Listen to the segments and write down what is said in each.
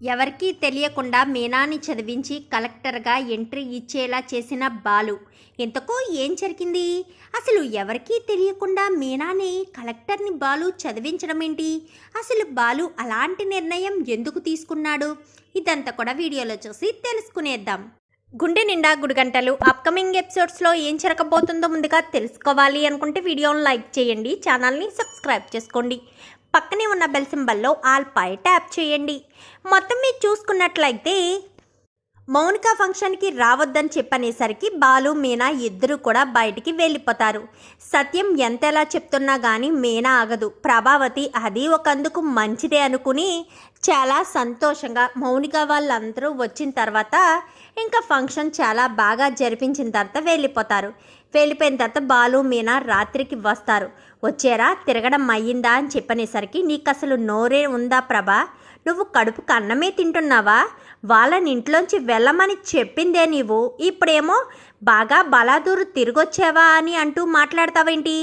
ఎవరికీ తెలియకుండా మీనాని చదివించి కలెక్టర్గా ఎంట్రీ ఇచ్చేలా చేసిన బాలు. ఇంతకు ఏం జరిగింది? అసలు ఎవరికీ తెలియకుండా మీనాని కలెక్టర్ని బాలు చదివించడం ఏంటి? అసలు బాలు అలాంటి నిర్ణయం ఎందుకు తీసుకున్నాడు? ఇదంతా కూడా వీడియోలో చూసి తెలుసుకునేద్దాం. గుండె నిండా గుడిగంటలు అప్కమింగ్ ఎపిసోడ్స్లో ఏం జరగబోతుందో ముందుగా తెలుసుకోవాలి అనుకుంటే వీడియోను లైక్ చేయండి ఛానల్ని సబ్స్క్రైబ్ చేసుకోండి. పక్కనే ఉన్న బెల్ సింబల్లో ఆల్ పై ట్యాప్ చేయండి. మొత్తం మీరు చూసుకున్నట్లయితే మౌనిక ఫంక్షన్కి రావద్దని చెప్పనేసరికి బాలు మీనా ఇద్దరు కూడా బయటికి వెళ్ళిపోతారు. సత్యం ఎంతలా చెప్తున్నా కానీ మీనా ఆగదు. ప్రభావతి అది ఒకందుకు మంచిదే అనుకుని చాలా సంతోషంగా మౌనిక వాళ్ళందరూ వచ్చిన తర్వాత ఇంకా ఫంక్షన్ చాలా బాగా జరిపించిన తర్వాత వెళ్ళిపోతారు. వెళ్ళిపోయిన తర్వాత బాలు మీనా రాత్రికి వస్తారు. వచ్చారా తిరగడం అయ్యిందా అని చెప్పనేసరికి నీకు అసలు నోరే ఉందా ప్రభా? నువ్వు కడుపుకు అన్నమే తింటున్నావా? వాళ్ళని ఇంట్లోంచి వెళ్ళమని చెప్పిందే నీవు. ఇప్పుడేమో బాగా బలాదూరు తిరిగొచ్చావా అని అంటూ మాట్లాడతావేంటి?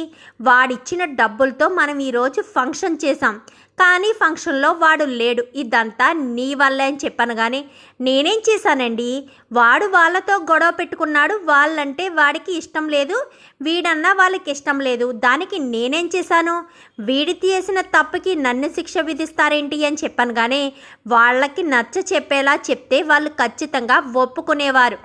వాడిచ్చిన డబ్బులతో మనం ఈరోజు ఫంక్షన్ చేశాం. కానీ ఫంక్షన్లో వాడు లేడు. ఇదంతా నీ వల్లే అని చెప్పాను కానీ నేనేం చేశానండి? వాడు వాళ్ళతో గొడవ పెట్టుకున్నాడు. వాళ్ళంటే వాడికి ఇష్టం లేదు. వీడన్నా వాళ్ళకి ఇష్టం లేదు. దానికి నేనేం చేశాను? వీడి చేసిన తప్పుకి నన్ను శిక్ష విధిస్తారేంటి అని చెప్పాను కానీ వాళ్ళకి నచ్చ చెప్పేలా చెప్తే వాళ్ళు ఖచ్చితంగా ఒప్పుకునేవారు.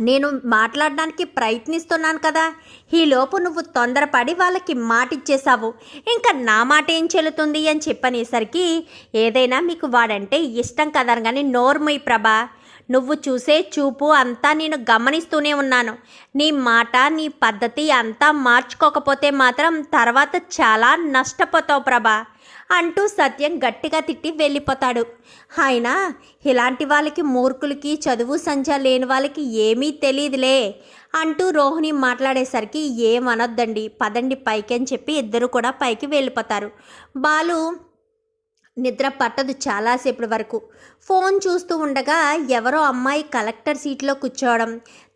నేను మాట్లాడడానికి ప్రయత్నిస్తున్నాను కదా. ఈలోపు నువ్వు తొందరపడి వాళ్ళకి మాట ఇచ్చేసావు ఇంకా నా మాట ఏం చెల్లుతుంది అని చెప్పనేసరికి ఏదైనా మీకు వాడంటే ఇష్టం కదా కానీ నోర్మై ప్రభా. నువ్వు చూసే చూపు అంతా నేను గమనిస్తూనే ఉన్నాను. నీ మాట నీ పద్ధతి అంతా మార్చుకోకపోతే మాత్రం తర్వాత చాలా నష్టపోతావు ప్రభా. అంటూ సత్యం గట్టిగా తిట్టి వెళ్ళిపోతాడు. ఆయన ఇలాంటి వాళ్ళకి మూర్ఖులకి చదువు సంచ లేని వాళ్ళకి ఏమీ తెలియదులే అంటూ రోహిణి మాట్లాడేసరికి ఏమనొద్దండి. పదండి పైకి అని చెప్పి ఇద్దరు కూడా పైకి వెళ్ళిపోతారు. బాలు నిద్ర పట్టదు చాలాసేపటి వరకు. ఫోన్ చూస్తూ ఉండగా ఎవరో అమ్మాయి కలెక్టర్ సీట్లో కూర్చోవడం.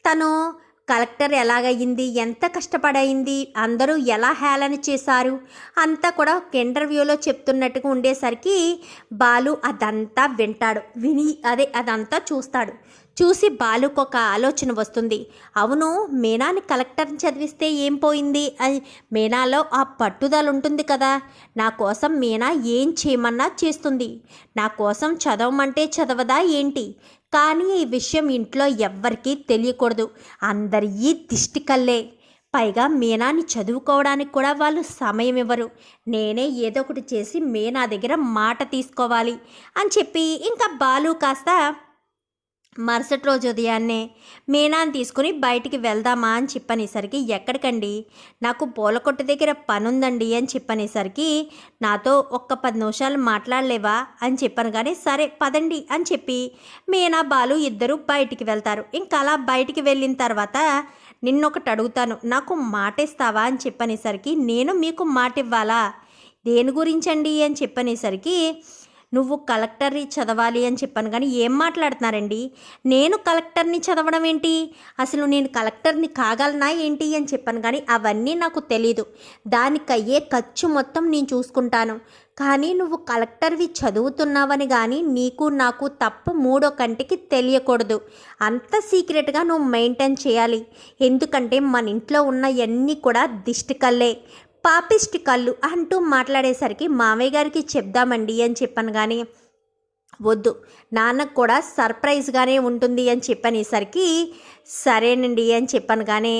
తను కలెక్టర్ ఎలాగయింది ఎంత కష్టపడయింది? అందరూ ఎలా హేళన చేశారు? అంతా కూడా ఒక ఇంటర్వ్యూలో చెప్తున్నట్టుగా ఉండేసరికి బాలు అదంతా వింటాడు. విని అదే అదంతా చూస్తాడు. చూసి బాలుకు ఒక ఆలోచన వస్తుంది. అవును మీనాని కలెక్టర్ని చదివిస్తే ఏం పోయింది? అని మీనాలో ఆ పట్టుదల ఉంటుంది కదా. నా కోసం మీనా ఏం చేయమన్నా చేస్తుంది. నా కోసం చదవమంటే చదవదా ఏంటి? కానీ ఈ విషయం ఇంట్లో ఎవ్వరికీ తెలియకూడదు. అందరి దిష్టి కల్లే పైగా మీనాని చదువుకోవడానికి కూడా వాళ్ళు సమయం ఇవ్వరు. నేనే ఏదో ఒకటి చేసి మీనా దగ్గర మాట తీసుకోవాలి అని చెప్పి ఇంకా బాలు కాస్త మరుసటి రోజు ఉదయాన్నే మీనాన్ని తీసుకుని బయటికి వెళ్దామా అని చెప్పనేసరికి ఎక్కడికండి? నాకు పూల కొట్టు దగ్గర పని ఉందండి అని చెప్పనేసరికి నాతో ఒక్క పది నిమిషాలు మాట్లాడలేవా? అని చెప్పాను కానీ సరే పదండి అని చెప్పి మీనా బాలు ఇద్దరు బయటికి వెళ్తారు. ఇంకా అలా బయటికి వెళ్ళిన తర్వాత నిన్నొకటి అడుగుతాను నాకు మాట ఇస్తావా అని చెప్పనేసరికి నేను మీకు మాట ఇవ్వాలా దేని గురించండి? అని చెప్పనేసరికి నువ్వు కలెక్టర్ని చదవాలి అని చెప్పాను. కానీ ఏం మాట్లాడుతున్నారండి? నేను కలెక్టర్ని చదవడం ఏంటి? అసలు నేను కలెక్టర్ని కాగలనా ఏంటి? అని చెప్పాను. కానీ అవన్నీ నాకు తెలీదు. దానికి అయ్యే ఖర్చు మొత్తం నేను చూసుకుంటాను. కానీ నువ్వు కలెక్టర్వి చదువుతున్నావని కానీ నీకు నాకు తప్పు మూడో కంటికి తెలియకూడదు. అంత సీక్రెట్గా నువ్వు మెయింటైన్ చేయాలి. ఎందుకంటే మన ఇంట్లో ఉన్న అన్నీ కూడా దిష్టికల్లే. పాపిస్ట్ కళ్ళు అంటూ మాట్లాడేసరికి మామయ్య గారికి చెప్దామండి అని చెప్పాను కానీ వద్దు. నాన్నకు కూడా సర్ప్రైజ్గానే ఉంటుంది అని చెప్పనేసరికి సరేనండి అని చెప్పాను కానీ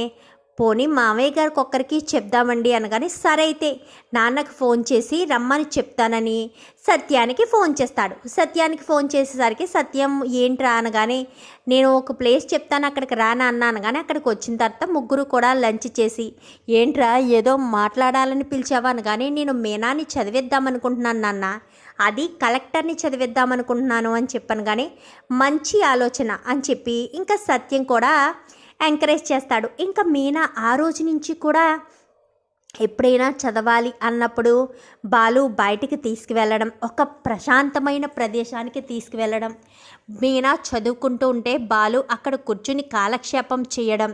పోనీ మామయ్య గారికి ఒక్కరికి చెప్దామండి అనగానే సరే అయితే నాన్నకు ఫోన్ చేసి రమ్మని చెప్తానని. సత్యానికి ఫోన్ చేస్తాడు. సత్యానికి ఫోన్ చేసేసరికి సత్యం ఏంట్రా? అనగానే నేను ఒక ప్లేస్ చెప్తాను అక్కడికి రానా అన్న అనగానే అక్కడికి వచ్చిన తర్వాత ముగ్గురు కూడా లంచ్ చేసి ఏంట్రా ఏదో మాట్లాడాలని పిలిచావా? అనగానే నేను మీనాని చదివిద్దామనుకుంటున్నాను నాన్న. అది కలెక్టర్ని చదివిద్దామనుకుంటున్నాను అని చెప్పాను కానీ మంచి ఆలోచన అని చెప్పి ఇంకా సత్యం కూడా ఎంకరేజ్ చేస్తాడు. ఇంకా మీనా ఆ రోజు నుంచి కూడా ఎప్పుడైనా చదవాలి అన్నప్పుడు బాలు బయటికి తీసుకువెళ్ళడం ఒక ప్రశాంతమైన ప్రదేశానికి తీసుకువెళ్ళడం. మీనా చదువుకుంటూ ఉంటే బాలు అక్కడ కూర్చుని కాలక్షేపం చేయడం.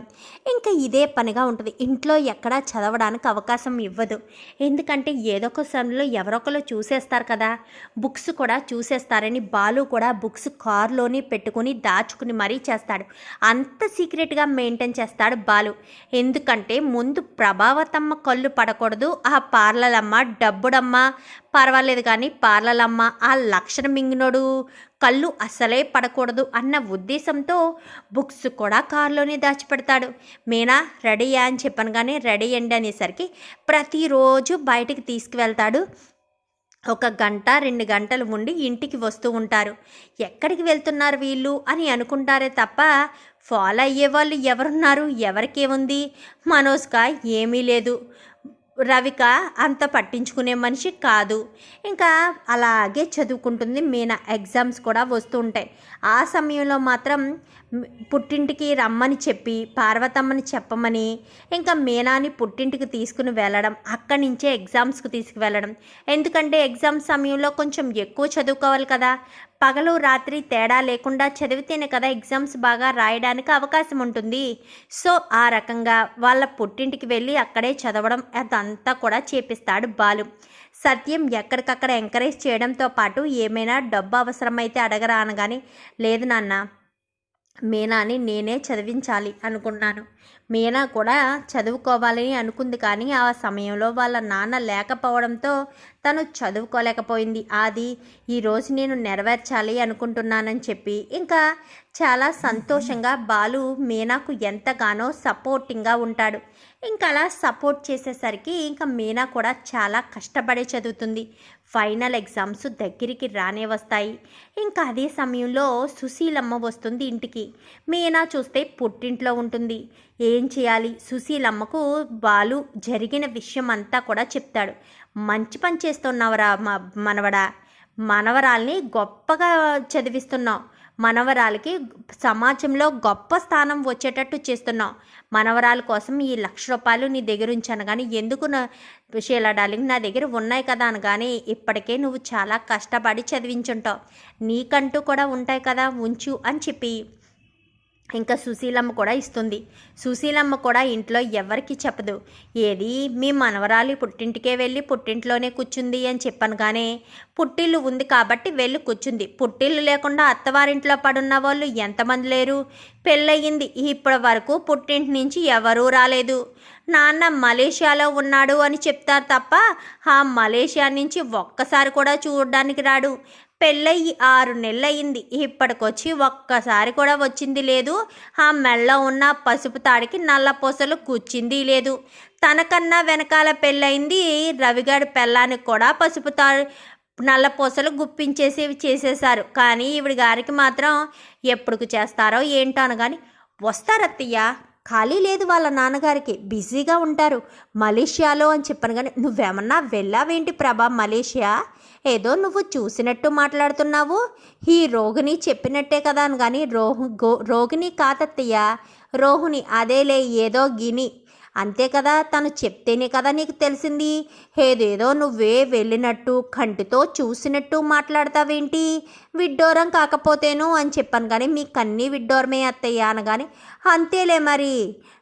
ఇంకా ఇదే పనిగా ఉంటుంది. ఇంట్లో ఎక్కడా చదవడానికి అవకాశం ఇవ్వదు. ఎందుకంటే ఏదో ఒక సమయంలో ఎవరొకరు చూసేస్తారు కదా. బుక్స్ కూడా చూసేస్తారని బాలు కూడా బుక్స్ కారులోనే పెట్టుకుని దాచుకుని మరీ చేస్తాడు. అంత సీక్రెట్గా మెయింటైన్ చేస్తాడు బాలు. ఎందుకంటే ముందు ప్రభావతమ్మ కళ్ళు పడకూడదు. ఆ పార్లలమ్మ డబ్బుడమ్మ పర్వాలేదు కానీ పార్లలమ్మ ఆ లక్షణ మింగినోడు కళ్ళు అసలే పడకూడదు అన్న ఉద్దేశంతో బుక్స్ కూడా కారులోనే దాచిపెడతాడు. మీనా రెడీయా అని చెప్పాను కానీ రెడీ అండి అనేసరికి ప్రతిరోజు బయటికి తీసుకువెళ్తాడు. ఒక గంట రెండు గంటలు ఉండి ఇంటికి వస్తూ ఉంటారు. ఎక్కడికి వెళ్తున్నారు వీళ్ళు? అని అనుకుంటారే తప్ప ఫాలో అయ్యే వాళ్ళు ఎవరున్నారు? ఎవరికేముంది? మనోజ్గా ఏమీ లేదు. రవిక అంత పట్టించుకునే మనిషి కాదు. ఇంకా అలాగే చదువుకుంటుంది. మీనా ఎగ్జామ్స్ కూడా వస్తూ ఉంటాయి ఆ సమయంలో మాత్రం పుట్టింటికి రమ్మని చెప్పి పార్వతమ్మని చెప్పమని ఇంకా మీనాని పుట్టింటికి తీసుకుని వెళ్ళడం అక్కడి నుంచే ఎగ్జామ్స్కి తీసుకువెళ్ళడం. ఎందుకంటే ఎగ్జామ్ సమయంలో కొంచెం ఎక్కువ చదువుకోవాలి కదా. పగలు రాత్రి తేడా లేకుండా చదివితేనే కదా ఎగ్జామ్స్ బాగా రాయడానికి అవకాశం ఉంటుంది. సో ఆ రకంగా వాళ్ళ పుట్టింటికి వెళ్ళి అక్కడే చదవడం అదంతా కూడా చేపిస్తాడు బాలు. సత్యం ఎక్కడికక్కడ ఎంకరేజ్ చేయడంతో పాటు ఏమైనా డబ్బు అవసరమైతే అడగరా అనగానే లేదు నాన్న మీనాని నేనే చదివించాలి అనుకున్నాను. మీనా కూడా చదువుకోవాలని అనుకుంది కానీ ఆ సమయంలో వాళ్ళ నాన్న లేకపోవడంతో తను చదువుకోలేకపోయింది. అది ఈరోజు నేను నెరవేర్చాలి అనుకుంటున్నానని చెప్పి ఇంకా చాలా సంతోషంగా బాలు మీనాకు ఎంతగానో సపోర్టింగ్గా ఉంటాడు. ఇంకా అలా సపోర్ట్ చేసేసరికి ఇంకా మీనా కూడా చాలా కష్టపడి చదువుతుంది. ఫైనల్ ఎగ్జామ్స్ దగ్గరికి రానే వస్తాయి. ఇంకా అదే సమయంలో సుశీలమ్మ వస్తుంది ఇంటికి. మీనా చూస్తే పుట్టింట్లో ఉంటుంది. ఏం చేయాలి? సుశీలమ్మకు బాలు జరిగిన విషయం అంతా కూడా చెప్తాడు. మంచి పని చేస్తున్నావురా మా మనవడా. మనవరాల్ని గొప్పగా చదివిస్తున్నావు. మనవరాలకి సమాజంలో గొప్ప స్థానం వచ్చేటట్టు చేస్తున్నావు. మనవరాల కోసం ఈ లక్ష రూపాయలు నీ దగ్గర ఉంచాను. కానీ ఎందుకు నా షీలా డార్లింగ్ నా దగ్గర ఉన్నాయి కదా అనగానే ఇప్పటికే నువ్వు చాలా కష్టపడి చదివించుంటావు. నీకంటూ కూడా ఉంటాయి కదా ఉంచు అని చెప్పి ఇంకా సుశీలమ్మ కూడా ఇస్తుంది. సుశీలమ్మ కూడా ఇంట్లో ఎవరికి చెప్పదు. ఏది? మీ మనవరాలి పుట్టింటికే వెళ్ళి పుట్టింట్లోనే కూర్చుంది అని చెప్పాను కానీ పుట్టిల్లు ఉంది కాబట్టి వెళ్ళి కూర్చుంది. పుట్టిల్లు లేకుండా అత్తవారింట్లో పడున్న వాళ్ళు ఎంతమంది లేరు? పెళ్ళయింది. ఇప్పటి వరకు పుట్టింటి నుంచి ఎవరూ రాలేదు. నాన్న మలేషియాలో ఉన్నాడు అని చెప్తారు తప్ప ఆ మలేషియా నుంచి ఒక్కసారి కూడా చూడడానికి రాడు. పెళ్ళయి ఆరు నెలలయ్యింది ఇప్పటికొచ్చి ఒక్కసారి కూడా వచ్చింది లేదు. ఆ మెళ్ళ ఉన్న పసుపు తాడికి నల్ల పూసలు కూర్చింది లేదు. తనకన్నా వెనకాల పెళ్ళయింది రవిగాడి పెళ్ళానికి కూడా పసుపు తాడు నల్ల పూసలు గుప్పించేసి చేసేశారు. కానీ ఈవిడ గారికి మాత్రం ఎప్పుడుకు చేస్తారో ఏంటో అనగాని వస్తారత్తయ్య ఖాళీ లేదు వాళ్ళ నాన్నగారికి. బిజీగా ఉంటారు. మలేషియాలో అని చెప్పాను కానీ నువ్వేమన్నా వెళ్ళావేంటి ప్రభా మలేషియా? ఏదో నువ్వు చూసినట్టు మాట్లాడుతున్నావు. ఈ రోగిని చెప్పినట్టే కదా అని కానీ రోహు గో రోగిని కాదత్తయ్య. రోహిణి అదేలే ఏదో గిని. అంతే కదా తను చెప్తేనే కదా నీకు తెలిసింది. ఏదేదో నువ్వే వెళ్ళినట్టు కంటితో చూసినట్టు మాట్లాడతావేంటి? విడ్డోరం కాకపోతేను అని చెప్పాను కానీ మీకు విడ్డోరమే అత్తయ్య అనగానే అంతేలే మరి.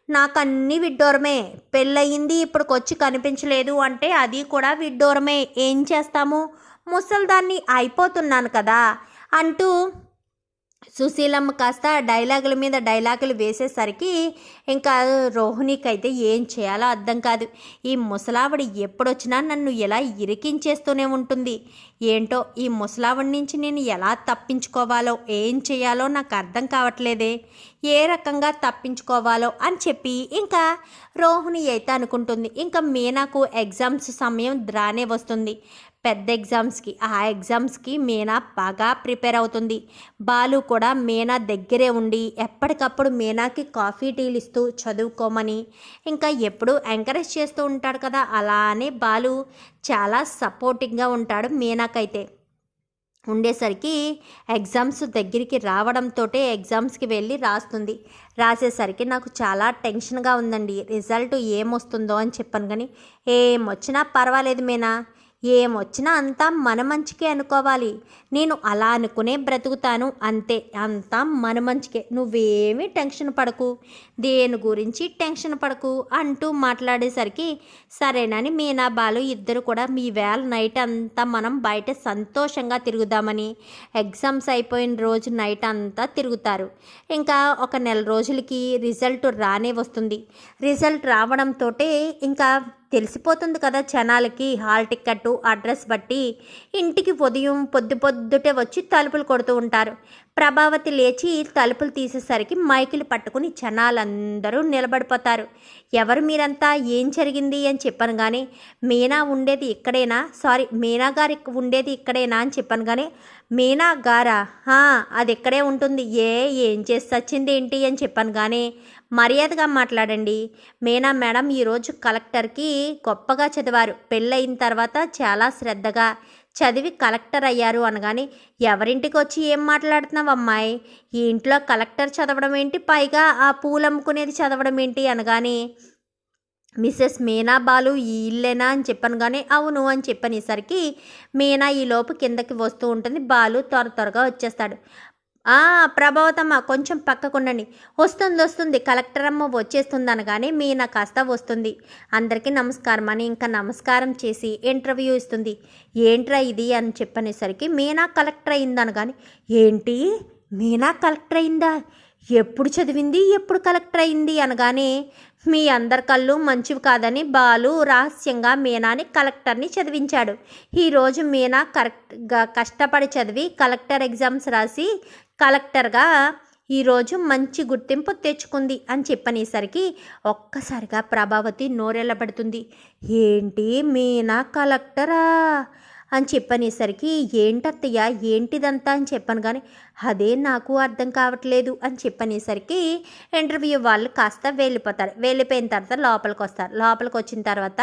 నాకు విడ్డోరమే. పెళ్ళయింది ఇప్పుడుకొచ్చి కనిపించలేదు అంటే అది కూడా విడ్డోరమే. ఏం చేస్తాము? ముసల్దాన్ని అయిపోతున్నాను కదా అంటూ సుశీలమ్మ కాస్త డైలాగుల మీద డైలాగులు వేసేసరికి ఇంకా రోహిణికి అయితే ఏం చేయాలో అర్థం కాదు. ఈ ముసలావిడ ఎప్పుడొచ్చినా నన్ను ఎలా ఇరికించేస్తూనే ఉంటుంది. ఏంటో ఈ ముసలావిడి నుంచి నేను ఎలా తప్పించుకోవాలో ఏం చేయాలో నాకు అర్థం కావట్లేదే. ఏ రకంగా తప్పించుకోవాలో అని చెప్పి ఇంకా రోహిణి అయితే అనుకుంటుంది. ఇంకా మీనాకు ఎగ్జామ్స్ సమయం రానే వస్తుంది. పెద్ద ఎగ్జామ్స్కి ఆ ఎగ్జామ్స్కి మీనా బాగా ప్రిపేర్ అవుతుంది. బాలు కూడా మీనా దగ్గరే ఉండి ఎప్పటికప్పుడు మీనాకి కాఫీ టీలు ఇస్తూ చదువుకోమని ఇంకా ఎప్పుడూ ఎంకరేజ్ చేస్తూ ఉంటాడు కదా. అలానే బాలు చాలా సపోర్టింగ్గా ఉంటాడు మీనాకైతే. ఉండేసరికి ఎగ్జామ్స్ దగ్గరికి రావడంతో ఎగ్జామ్స్కి వెళ్ళి రాస్తుంది. రాసేసరికి నాకు చాలా టెన్షన్గా ఉందండి. రిజల్ట్ ఏమొస్తుందో అని చెప్పాను కానీ ఏమొచ్చినా పర్వాలేదు మేనా. ఏమొచ్చినా అంతా మన మంచికే అనుకోవాలి. నేను అలా అనుకునే బ్రతుకుతాను అంతే. అంతా మన మంచికే. నువ్వేమీ టెన్షన్ పడకు. దేని గురించి టెన్షన్ పడకు అంటూ మాట్లాడేసరికి సరేనని మీనా బాలు ఇద్దరు కూడా మీ వేళ నైట్ అంతా మనం బయట సంతోషంగా తిరుగుదామని ఎగ్జామ్స్ అయిపోయిన రోజు నైట్ అంతా తిరుగుతారు. ఇంకా ఒక నెల రోజులకి రిజల్ట్ రానే వస్తుంది. రిజల్ట్ రావడంతో ఇంకా తెలిసిపోతుంది కదా జనాలకి హాల్ టికెట్ అడ్రస్ బట్టి ఇంటికి ఉదయం పొద్దు పొద్దుటే వచ్చి తలుపులు కొడుతూ ఉంటారు. ప్రభావతి లేచి తలుపులు తీసేసరికి మైకులు పట్టుకుని జనాలందరూ నిలబడిపోతారు. ఎవరు మీరంతా? ఏం జరిగింది? అని చెప్పాను కానీ మీనా ఉండేది ఇక్కడేనా? సారీ మీనా గారి ఉండేది ఇక్కడేనా? అని చెప్పాను కానీ మీనా గారా? అది ఇక్కడే ఉంటుంది. ఏ ఏం చేసి వచ్చింది ఏంటి? అని చెప్పాను కానీ మర్యాదగా మాట్లాడండి. మీనా మేడం ఈరోజు కలెక్టర్కి గొప్పగా చదివారు. పెళ్ళయిన తర్వాత చాలా శ్రద్ధగా. చదివి కలెక్టర్ అయ్యారు అనగానే ఎవరింటికి వచ్చి ఏం మాట్లాడుతున్నావు అమ్మాయి ఈ ఇంట్లో కలెక్టర్ చదవడం ఏంటి? పైగా ఆ పూలు అమ్ముకునేది చదవడం ఏంటి? అనగానే మిస్సెస్ మీనా బాలు ఈ ఇల్లేనా? అని చెప్పాను కానీ అవును అని చెప్పనేసరికి మీనా ఈ లోపు కిందకి వస్తూ ఉంటుంది. బాలు త్వర త్వరగా వచ్చేస్తాడు. ప్రభావతమ్మ కొంచెం పక్కకుండండి. వస్తుంది వస్తుంది. కలెక్టర్ అమ్మ వచ్చేస్తుంది అనగానే మీనా కాస్త వస్తుంది. అందరికీ నమస్కారం అని ఇంకా నమస్కారం చేసి ఇంటర్వ్యూ ఇస్తుంది. ఏంట్రా ఇది అని చెప్పనేసరికి మీనా కలెక్టర్ అయింది ఏంటి? మీనా కలెక్టర్ అయిందా? ఎప్పుడు చదివింది? ఎప్పుడు కలెక్టర్ అయింది? అనగానే మీ అందరి కళ్ళు మంచివి కాదని బాలు రహస్యంగా మీనాని కలెక్టర్ని చదివించాడు. ఈరోజు మీనా కరెక్ట్గా కష్టపడి చదివి కలెక్టర్ ఎగ్జామ్స్ రాసి కలెక్టర్గా ఈరోజు మంచి గుర్తింపు తెచ్చుకుంది అని చెప్పనేసరికి ఒక్కసారిగా ప్రభావతి నోరెళ్ళబడుతుంది. ఏంటి మీనా కలెక్టరా? అని చెప్పనేసరికి ఏంటత్తయ్య ఏంటిదంతా? అని చెప్పాను. కానీ అదే నాకు అర్థం కావట్లేదు. అని చెప్పనేసరికి ఇంటర్వ్యూ వాళ్ళు కాస్త వెళ్ళిపోతారు. వెళ్ళిపోయిన తర్వాత లోపలికి వస్తారు. లోపలికి వచ్చిన తర్వాత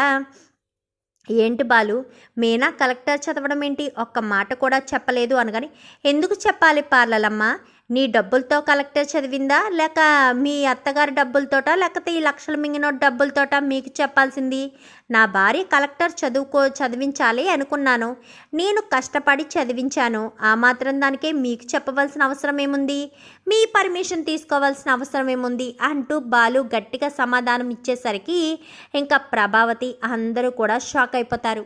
ఏంటి బాలు మీనా కలెక్టర్ చదవడం ఏంటి? ఒక్క మాట కూడా చెప్పలేదు. అనగాని ఎందుకు చెప్పాలి పార్లలమ్మ? నీ డబ్బులతో కలెక్టర్ చదివిందా? లేక మీ అత్తగారి డబ్బులతోటా? లేకపోతే ఈ లక్షలు మింగిన డబ్బులతోట మీకు చెప్పాల్సింది? నా భార్య కలెక్టర్ చదువుకో చదివించాలి అనుకున్నాను. నేను కష్టపడి చదివించాను. ఆ మాత్రం దానికే మీకు చెప్పవలసిన అవసరం ఏముంది? మీ పర్మిషన్ తీసుకోవాల్సిన అవసరం ఏముంది? అంటూ బాలు గట్టిగా సమాధానం ఇచ్చేసరికి ఇంకా ప్రభావతి అందరూ కూడా షాక్ అయిపోతారు.